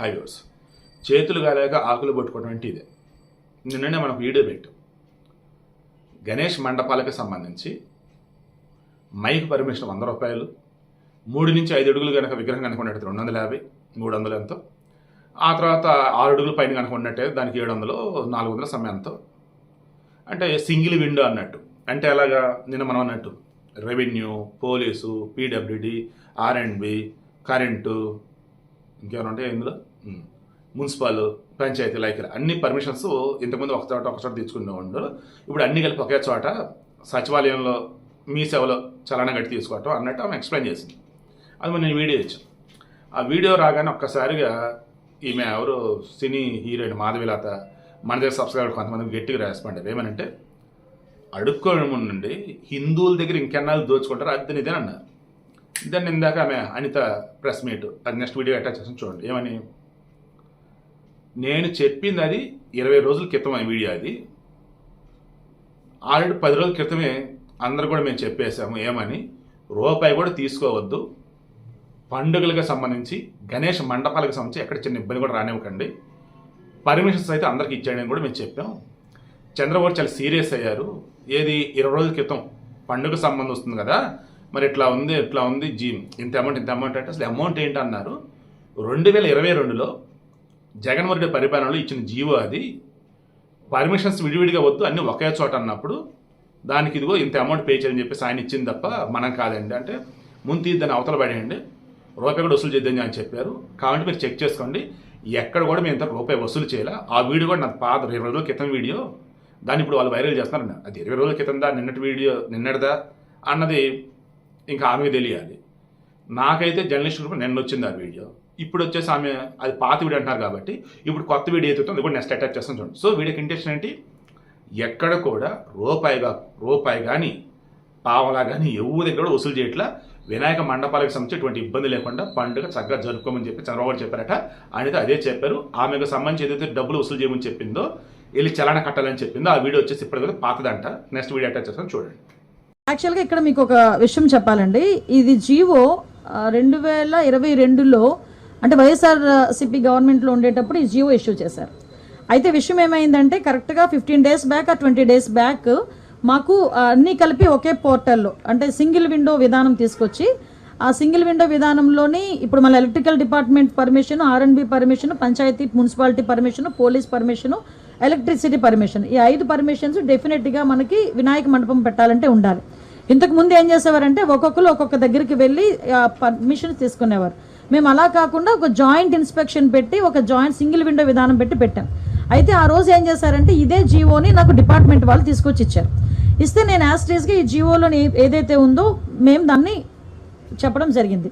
Highways చేతులు కాలేక ఆకులు పట్టుకోవడం అంటే ఇదే. నిన్ననే మనకు వీడియో పెట్టాం. గణేష్ మండపాలకు సంబంధించి మైక్ పర్మిషన్ వంద రూపాయలు మూడు నుంచి ఐదు అడుగులు కనుక విగ్రహం కనుక ఉన్నట్టు రెండు వందల యాభై మూడు వందలు ఎంతో. ఆ తర్వాత ఆరు అడుగుల పైన కనుక ఉన్నట్టే దానికి ఏడు వందలు నాలుగు వందల సమయంతో అంటే సింగిల్ విండో అన్నట్టు. అంటే ఎలాగా నిన్న మనం అన్నట్టు. Revenue police PWD R and B current ఇంకేమైనా ఉంటాయి ఇందులో? మున్సిపల్ పంచాయతీ లైక్ అన్ని పర్మిషన్స్ ఇంతకుముందు ఒక చోట ఒక చోట తీసుకునేవాడు ఇప్పుడు అన్ని కలిపి ఒకే చోట సచివాలయంలో మీ సేవలో చలానా గట్టి తీసుకోవటం అన్నట్టు ఆమె ఎక్స్ప్లెయిన్ చేసింది. అది నేను వీడియో ఇచ్చాను. ఆ వీడియో రాగానే ఒక్కసారిగా ఈమె ఎవరు? సినీ హీరోయిన్ మాధవిలాత మన దగ్గర సబ్స్క్రైబర్ కొంతమంది గట్టిగా రెస్పాండ్ ఏమనంటే అడుక్కోవడం నుండి హిందువుల దగ్గర ఇంకెన్నాళ్ళు దోచుకుంటారు అది ఇదేనన్నారు దాన్ని ఇందాక ఆమె అనిత ప్రెస్ మీట్ అది నెక్స్ట్ వీడియో అటాచ్ చేసి చూడండి. ఏమని? నేను చెప్పింది అది ఇరవై రోజుల క్రితం ఆ వీడియో అది. ఆల్రెడీ పది రోజుల క్రితమే అందరు కూడా మేము చెప్పేశాము ఏమని? రూపాయి కూడా తీసుకోవద్దు. పండుగలకు సంబంధించి గణేష్ మండపాలకు సంబంధించి ఎక్కడ చిన్న ఇబ్బంది కూడా రానివ్వకండి. పర్మిషన్స్ అయితే అందరికి ఇచ్చేయని కూడా మేము చెప్పాం చంద్రబాబు చాలా సీరియస్ అయ్యారు. ఏది ఇరవై రోజుల క్రితం పండుగ సంబంధం వస్తుంది కదా మరి ఇట్లా ఉంది ఇట్లా ఉంది జీ ఇంత అమౌంట్ ఇంత అమౌంట్ అంటే అసలు అమౌంట్ ఏంటి అన్నారు రెండు వేల ఇరవై రెండులో జగన్మోహన్ రెడ్డి పరిపాలనలో ఇచ్చిన జీవో అది. పర్మిషన్స్ విడివిడిగా వద్దు అన్నీ ఒకే చోట అన్నప్పుడు దానికి ఇదిగో ఇంత అమౌంట్ పే చేయని చెప్పేసి ఆయన ఇచ్చింది తప్ప మనం కాదండి. అంటే ముందు దాన్ని అవతల పడేయండి. రూపాయి కూడా వసూలు చేద్దని అని చెప్పారు. కాబట్టి మీరు చెక్ చేసుకోండి. ఎక్కడ కూడా మేము ఇంత రూపాయి వసూలు చేయాలి? ఆ వీడియో కూడా నాకు పాత ఇరవై రోజుల క్రితం వీడియో. దాన్ని ఇప్పుడు వాళ్ళు వైరల్ చేస్తున్నారు అది ఇరవై రోజుల క్రితందా నిన్నటి వీడియో నిన్నటిదా అన్నది ఇంకా ఆమెకు తెలియాలి. నాకైతే జర్నలిస్ట్ గ్రూప్ నిన్న వచ్చింది ఆ వీడియో. ఇప్పుడు వచ్చేసి ఆమె అది పాత వీడియో అంటున్నారు కాబట్టి ఇప్పుడు కొత్త వీడియో అయితే అది కూడా నెక్స్ట్ అటాచ్ చేస్తాను చూడండి. సో వీడియోకి ఇంటెన్షన్ ఏంటి? ఎక్కడ కూడా రూపాయిగా రూపాయి కానీ పావలా కానీ ఎవరి దగ్గర కూడా వసూలు చేయట్లా. వినాయక మండపాలకు సంబంధించి ఎటువంటి ఇబ్బంది లేకుండా పండుగ చక్కగా జరుపుకోమని చెప్పి చంద్రబాబు చెప్పారట. అనేది అదే చెప్పారు. ఆమెకు సంబంధించి ఏదైతే డబ్బులు వసూలు చేయమని చెప్పిందో వెళ్ళి చలన కట్టాలని చెప్పిందో ఆ వీడియో వచ్చేసి ఇప్పటికీ పాతదంట. నెక్స్ట్ వీడియో అటాచ్ చేస్తాను చూడండి. యాక్చువల్గా ఇక్కడ మీకు ఒక విషయం చెప్పాలండి. ఇది జీవో రెండు వేల ఇరవై రెండులో అంటే వైఎస్ఆర్సిపి గవర్నమెంట్లో ఉండేటప్పుడు ఈ జియో ఇష్యూ చేశారు. అయితే విషయం ఏమైందంటే కరెక్ట్గా ఫిఫ్టీన్ డేస్ బ్యాక్ ఆ ట్వంటీ డేస్ బ్యాక్ మాకు అన్నీ కలిపి ఒకే పోర్టల్లో అంటే సింగిల్ విండో విధానం తీసుకొచ్చి ఆ సింగిల్ విండో విధానంలోని ఇప్పుడు మన electrical department permission R and B permission panchayat municipality permission police permission electricity permission ఈ ఐదు పర్మిషన్స్ డెఫినెట్గా మనకి వినాయక మండపం పెట్టాలంటే ఉండాలి. ఇంతకు ముందు ఏం చేసేవారంటే ఒక్కొక్కరు ఒక్కొక్క దగ్గరికి వెళ్ళి పర్మిషన్ తీసుకునేవారు. మేము అలా కాకుండా ఒక జాయింట్ ఇన్స్పెక్షన్ పెట్టి ఒక జాయింట్ సింగిల్ విండో విధానం పెట్టి పెట్టాం. అయితే ఆ రోజు ఏం చేశారంటే ఇదే జీవోని నాకు డిపార్ట్మెంట్ వాళ్ళు తీసుకొచ్చి ఇచ్చారు. ఇస్తే నేను యాస్ట్రీస్గా ఈ జీవోలోని ఏదైతే ఉందో మేము దాన్ని చెప్పడం జరిగింది.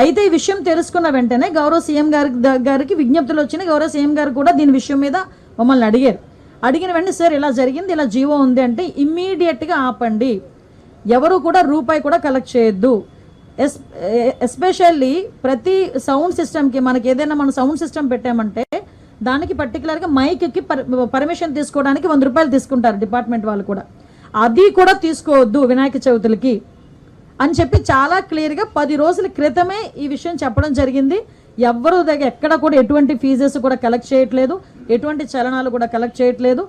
అయితే ఈ విషయం తెలుసుకున్న వెంటనే గౌరవ సీఎం గారి గారికి విజ్ఞప్తులు వచ్చిన గౌరవ సీఎం గారు కూడా దీని విషయం మీద మమ్మల్ని అడిగారు. అడిగిన వెంటనే సార్ ఇలా జరిగింది ఇలా జీవో ఉంది అంటే ఇమ్మీడియట్గా ఆపండి. ఎవరు కూడా రూపాయి కూడా కలెక్ట్ చేయొద్దు. ఎస్ ఎస్పెషల్లీ ప్రతి సౌండ్ సిస్టమ్కి మనకి ఏదైనా మనం సౌండ్ సిస్టమ్ పెట్టామంటే దానికి పర్టికులర్గా మైక్కి పర్మిషన్ తీసుకోవడానికి వంద రూపాయలు తీసుకుంటారు డిపార్ట్మెంట్ వాళ్ళు కూడా. అది కూడా తీసుకోవద్దు వినాయక చవితులకి. అని చెప్పి చాలా క్లియర్గా పది రోజుల క్రితమే ఈ విషయం చెప్పడం జరిగింది. ఎవ్వరు దగ్గర ఎక్కడ కూడా ఎటువంటి ఫీజెస్ కూడా కలెక్ట్ చేయట్లేదు. ఎటువంటి చలనాలు కూడా కలెక్ట్ చేయట్లేదు.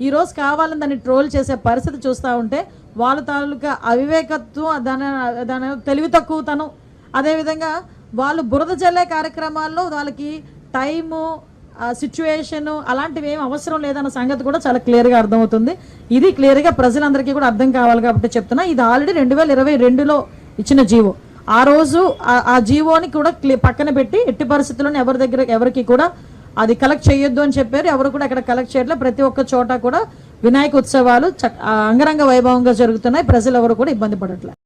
ఈ రోజు కావాలని దాన్ని ట్రోల్ చేసే పరిస్థితి చూస్తూ ఉంటే వాళ్ళ తాలూకా అవివేకత్వం దాని దాని తెలివి తక్కువతనం. అదేవిధంగా వాళ్ళు బురద జల్లే కార్యక్రమాల్లో వాళ్ళకి టైము సిచ్యువేషను అలాంటివి ఏం అవసరం లేదన్న సంగతి కూడా చాలా క్లియర్గా అర్థమవుతుంది. ఇది క్లియర్గా ప్రజలందరికీ కూడా అర్థం కావాలి కాబట్టి చెప్తున్నా. ఇది ఆల్రెడీ రెండు వేల ఇరవై రెండులో ఇచ్చిన జీవో. ఆ రోజు ఆ- ఆ జీవోని కూడా క్లి- పక్కన పెట్టి ఎట్టి పరిస్థితుల్లోనే ఎవరి దగ్గర ఎవరికి కూడా అది కలెక్ట్ చేయొద్దు అని చెప్పారు. ఎవరు కూడా అక్కడ కలెక్ట్ చేయట్లేదు ప్రతి ఒక్క చోట కూడా వినాయక ఉత్సవాలు అంగరంగ వైభవంగా జరుగుతున్నాయి. ప్రజలు ఎవరు కూడా ఇబ్బంది పడట్లేదు